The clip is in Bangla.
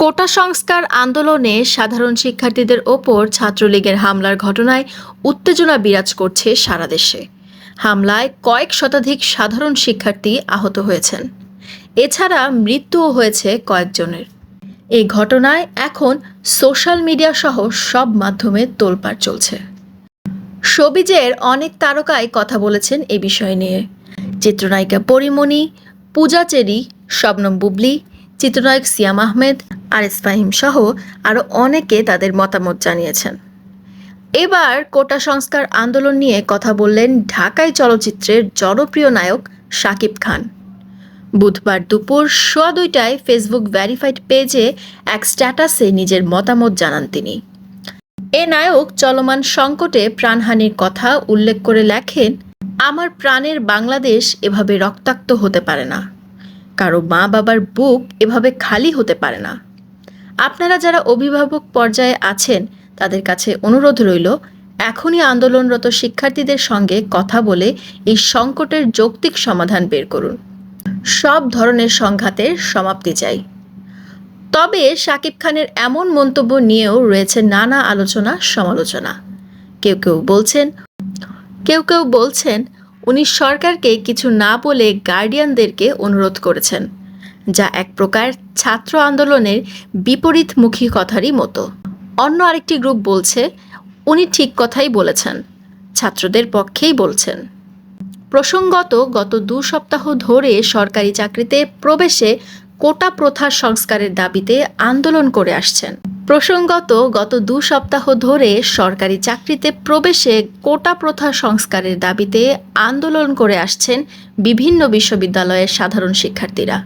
কোটা সংস্কার আন্দোলনে সাধারণ শিক্ষার্থীদের ওপর ছাত্রলীগের হামলার ঘটনায় উত্তেজনা বিরাজ করছে সারা দেশে। হামলায় কয়েক শতাধিক সাধারণ শিক্ষার্থী আহত হয়েছেন। এছাড়া মৃত্যুও হয়েছে কয়েকজনের। এই ঘটনায় এখন সোশ্যাল মিডিয়া সহ সব মাধ্যমে তোলপাড় চলছে। শোবিজের অনেক তারকাই কথা বলেছেন এ বিষয় নিয়ে। চিত্রনায়িকা পরিমণি, পূজা চেরি, শবনম বুবলি চিত্রনায়ক সিয়াম আহমেদ আরিস ফাহিম সহ আরও অনেকে তাদের মতামত জানিয়েছেন। এবার কোটা সংস্কার আন্দোলন নিয়ে কথা বললেন ঢাকায় চলচ্চিত্রের জনপ্রিয় নায়ক শাকিব খান। বুধবার দুপুর সোয়া দুইটায় ফেসবুক ভ্যারিফাইড পেজে এক স্ট্যাটাসে নিজের মতামত জানান তিনি। এ নায়ক চলমান সংকটে প্রাণহানির কথা উল্লেখ করে লেখেন, আমার প্রাণের বাংলাদেশ এভাবে রক্তাক্ত হতে পারে না। কারও মা বাবার বুক এভাবে খালি হতে পারে না। আপনারা যারা অভিভাবক পর্যায়ে আছেন, তাদের কাছে অনুরোধ রইল, এখনই আন্দোলনরত শিক্ষার্থীদের সঙ্গে কথা বলে এই সংকটের যৌক্তিক সমাধান বের করুন। সব ধরনের সংঘাতের সমাপ্তি চাই। তবে শাকিব খানের এমন মন্তব্য নিয়েও রয়েছে নানা আলোচনা সমালোচনা কেউ কেউ বলছেন, কেউ কেউ বলছেন উনি সরকারকে কিছু না বলে গার্ডিয়ানদেরকে অনুরোধ করেছেন, যা এক প্রকার ছাত্র আন্দোলনের বিপরীতমুখী কথারই মতো। অন্য আরেকটি গ্রুপ বলছে, উনি ঠিক কথাই বলেছেন, ছাত্রদের পক্ষেই বলছেন। প্রসঙ্গত, গত দু সপ্তাহ ধরে সরকারি চাকরিতে প্রবেশে কোটা প্রথা সংস্কারের দাবিতে আন্দোলন করে আসছেন। প্রসঙ্গত, গত দু সপ্তাহ ধরে সরকারি চাকরিতে প্রবেশে কোটা প্রথা সংস্কারের দাবিতে আন্দোলন করে আসছেন বিভিন্ন বিশ্ববিদ্যালয়ের সাধারণ শিক্ষার্থীরা।